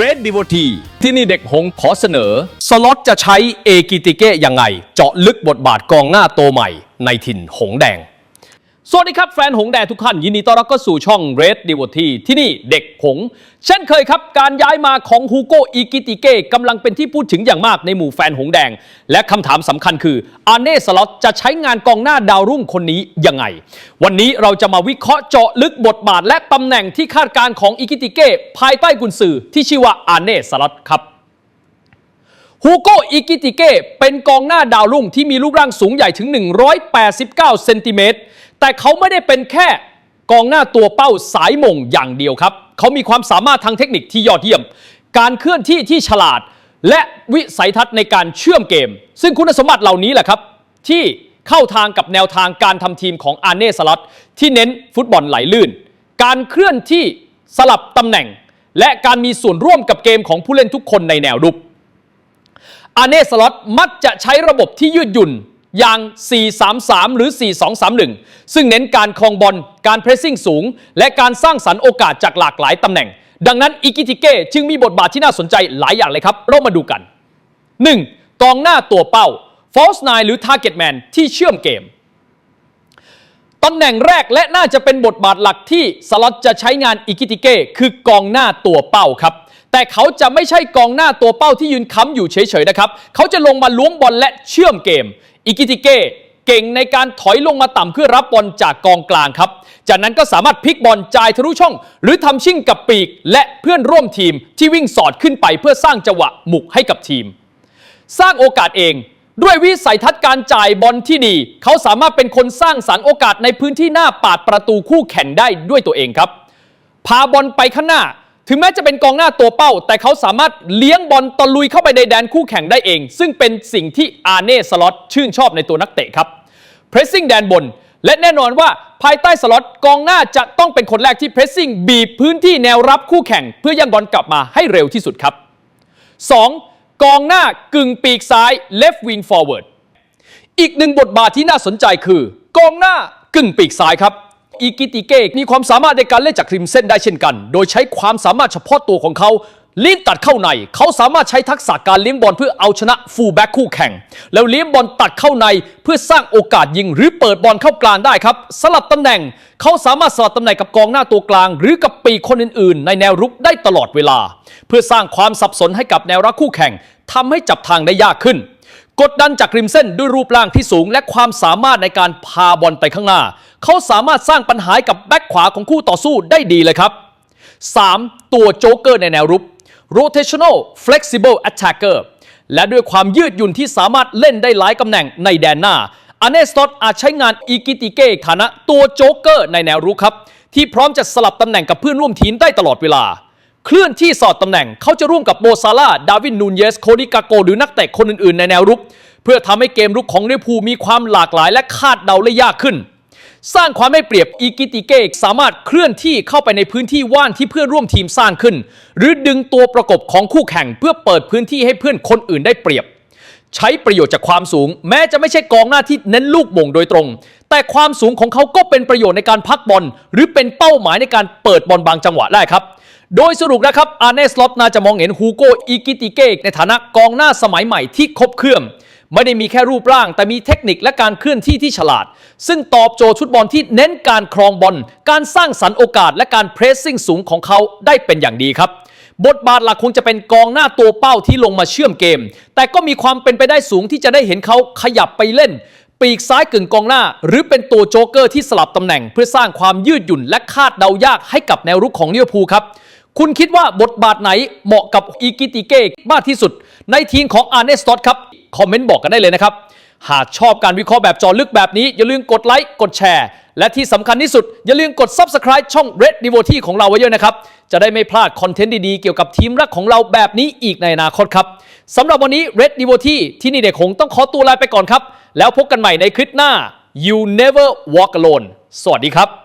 Red Devotee ที่นี่เด็กหงขอเสนอ สล็อตจะใช้เอกิติเกะยังไง เจาะลึกบทบาทกองหน้าโตใหม่ในถิ่นหงแดง สวัสดีครับ แฟนหงแดงทุกท่านยินดีต้อนรับเข้าสู่ช่อง Red d e v o t e e ที่นี่เด็กหง เช่นเคยครับ การย้ายมาของฮูโกอิกิติเกะกำลังเป็นที่พูดถึงอย่างมากในหมู่แฟนหงแดง และคำถามสำคัญคืออาเน่สล็อตจะใช้งานกองหน้าดาวรุ่งคนนี้ยังไง วันนี้เราจะมาวิเคราะห์เจาะลึกบทบาท และตำแหน่งที่คาดการณ์ของอิกิติเกะภายใต้กุนซือที่ชื่อว่าอาเน่สล็อตครับฮูโกอิกิติเกะเป็นกองหน้าดาวรุ่งที่มีรูปร่างสูงใหญ่ถึง 189 เซนติเมตร แต่เขาไม่ได้เป็นแค่กองหน้าตัวเป้าสายมงอย่างเดียวครับ เขามีความสามารถทางเทคนิคที่ยอดเยี่ยม การเคลื่อนที่ที่ฉลาด และวิสัยทัศน์ในการเชื่อมเกม ซึ่งคุณสมบัติเหล่านี้แหละครับ ที่เข้าทางกับแนวทางการทำทีมของอาร์เน่สล็อตที่เน้นฟุตบอลไหลลื่น การเคลื่อนที่สลับตำแหน่ง และการมีส่วนร่วมกับเกมของผู้เล่นทุกคนในแนวรุกอาเน่สล็อตมักจะใช้ระบบที่ยืดหยุ่น อย่าง 4-3-3 หรือ 4-2-3-1 ซึ่งเน้นการครองบอล การเพรสซิ่งสูง และการสร้างสรรค์โอกาสจากหลากหลายตำแหน่ง ดังนั้นอิกิติเก้จึงมีบทบาทที่น่าสนใจหลายอย่างเลยครับ เรามาดูกัน 1. กองหน้าตัวเป้า false nine หรือ target man ที่เชื่อมเกมตำแหน่งแรกและน่าจะเป็นบทบาทหลักที่สล็อตจะใช้งานอิกิติเก้คือกองหน้าตัวเป้าครับ แต่เขาจะไม่ใช่กองหน้าตัวเป้าที่ยืนค้ำอยู่เฉยๆนะครับ เขาจะลงมาล้วงบอลและเชื่อมเกม อิกิติเก้เก่งในการถอยลงมาต่ำเพื่อรับบอลจากกองกลางครับ จากนั้นก็สามารถพลิกบอลจ่ายทะลุช่อง หรือทำชิ่งกับปีก และเพื่อนร่วมทีมที่วิ่งสอดขึ้นไปเพื่อสร้างจังหวะหมุกให้กับทีม สร้างโอกาสเองด้วยวิสัยทัศน์การจ่ายบอลที่ดี เขาสามารถเป็นคนสร้างสรรค์โอกาสในพื้นที่หน้าปาดประตูคู่แข่งได้ด้วยตัวเองครับ พาบอลไปข้างหน้า ถึงแม้จะเป็นกองหน้าตัวเป้า แต่เขาสามารถเลี้ยงบอลตะลุยเข้าไปในแดนคู่แข่งได้เอง ซึ่งเป็นสิ่งที่อาร์เน่สล็อตชื่นชอบในตัวนักเตะครับเพรสซิ่งแดนบน และแน่นอนว่าภายใต้สล็อตกองหน้าจะต้องเป็นคนแรกที่เพรสซิ่งบีบพื้นที่แนวรับคู่แข่ง เพื่อยังบอลกลับมาให้เร็วที่สุดครับ 2. กองหน้ากึ่งปีกซ้าย left wing forward อีกหนึ่งบทบาทที่น่าสนใจคือกองหน้ากึ่งปีกซ้ายครับ อีกิติเกกมีความสามารถในการเล่นจากริมเส้นได้เช่นกัน โดยใช้ความสามารถเฉพาะตัวของเขาลิ้นตัดเข้าใน เขาสามารถใช้ทักษะการเลี้ยงบอลเพื่อเอาชนะฟูลแบ็กคู่แข่ง แล้วเลี้ยงบอลตัดเข้าในเพื่อสร้างโอกาสยิงหรือเปิดบอลเข้ากลางได้ครับ สลับตำแหน่ง เขาสามารถสลับตำแหน่งกับกองหน้าตัวกลาง หรือกับปีคนอื่นๆ ในแนวรุกได้ตลอดเวลา เพื่อสร้างความสับสนให้กับแนวรักคู่แข่งทำให้จับทางได้ยากขึ้น กดดันจากริมเส้นด้วยรูปร่างที่สูง และความสามารถในการพาบอลไปข้างหน้า เขาสามารถสร้างปัญหาให้กับแบ็คขวาของคู่ต่อสู้ได้ดีเลยครับ 3. ตัวโจ๊กเกอร์ในแนวรุก rotational flexible attacker และด้วยความยืดหยุ่นที่สามารถเล่นได้หลายตำแหน่งในแดนหน้าอเนสตอตอาจใช้งานอีกิติเก้ฐานะตัวโจ๊กเกอร์ในแนวรุกครับ ที่พร้อมจะสลับตำแหน่งกับเพื่อนร่วมทีมได้ตลอดเวลา เคลื่อนที่สอดตำแหน่งเขาจะร่วมกับโบซาร่าดาวินนูนเยส โคดิกาโก หรือนักเตะคนอื่นๆ ในแนวรุก เพื่อทำให้เกมรุกของลิเวอร์พูลมีความหลากหลายและคาดเดาได้ยากขึ้น สร้างความไม่เปรียบอีกิติเกกสามารถเคลื่อนที่เข้าไปในพื้นที่ว่างที่เพื่อนร่วมทีมสร้างขึ้น หรือดึงตัวประกบของคู่แข่งเพื่อเปิดพื้นที่ให้เพื่อนคนอื่นได้เปรียบ ใช้ประโยชน์จากความสูง แม้จะไม่ใช่กองหน้าที่เน้นลูกโม่งโดยตรง แต่ความสูงของเขาก็เป็นประโยชน์ในการพักบอลหรือเป็นเป้าหมายในการเปิดบอลบางจังหวะได้ครับโดยสรุปนะครับอาร์เนสล็อตน่าจะมองเห็นฮูโกอิกิติเกกในฐานะกองหน้าสมัยใหม่ที่ครบเครื่อง ไม่ได้มีแค่รูปร่าง แต่มีเทคนิคและการเคลื่อนที่ที่ฉลาด ซึ่งตอบโจทย์ฟุตบอลที่เน้นการครองบอล การสร้างสรรค์โอกาส และการเพรสซิ่งสูงของเขาได้เป็นอย่างดีครับ บทบาทหลักคงจะเป็นกองหน้าตัวเป้าที่ลงมาเชื่อมเกม แต่ก็มีความเป็นไปได้สูงที่จะได้เห็นเขาขยับไปเล่น ปีกซ้ายกึ่งกองหน้า หรือเป็นตัวโจ๊กเกอร์ที่สลับตำแหน่ง เพื่อสร้างความยืดหยุ่นและคาดเดายากให้กับแนวรุกของลิเวอร์พูลครับคุณคิดว่าบทบาทไหนเหมาะกับอีกิติเก้มากที่สุด ในทีมของอาร์เนสตอตครับ คอมเมนต์บอกกันได้เลยนะครับ หากชอบการวิเคราะห์แบบจอลึกแบบนี้ อย่าลืมกดไลค์กดแชร์ และที่สำคัญที่สุด อย่าลืมกด Subscribe ช่อง Red Devotee ของเราไว้ด้วยนะครับ จะได้ไม่พลาดคอนเทนต์ดีๆ เกี่ยวกับทีมรักของเราแบบนี้อีกในอนาคตครับสำหรับวันนี้ Red Devotee ที่นี่เด็กคงต้องขอตัวลาไปก่อนครับ แล้วพบกันใหม่ในคลิปหน้า You Never Walk Alone สวัสดีครับ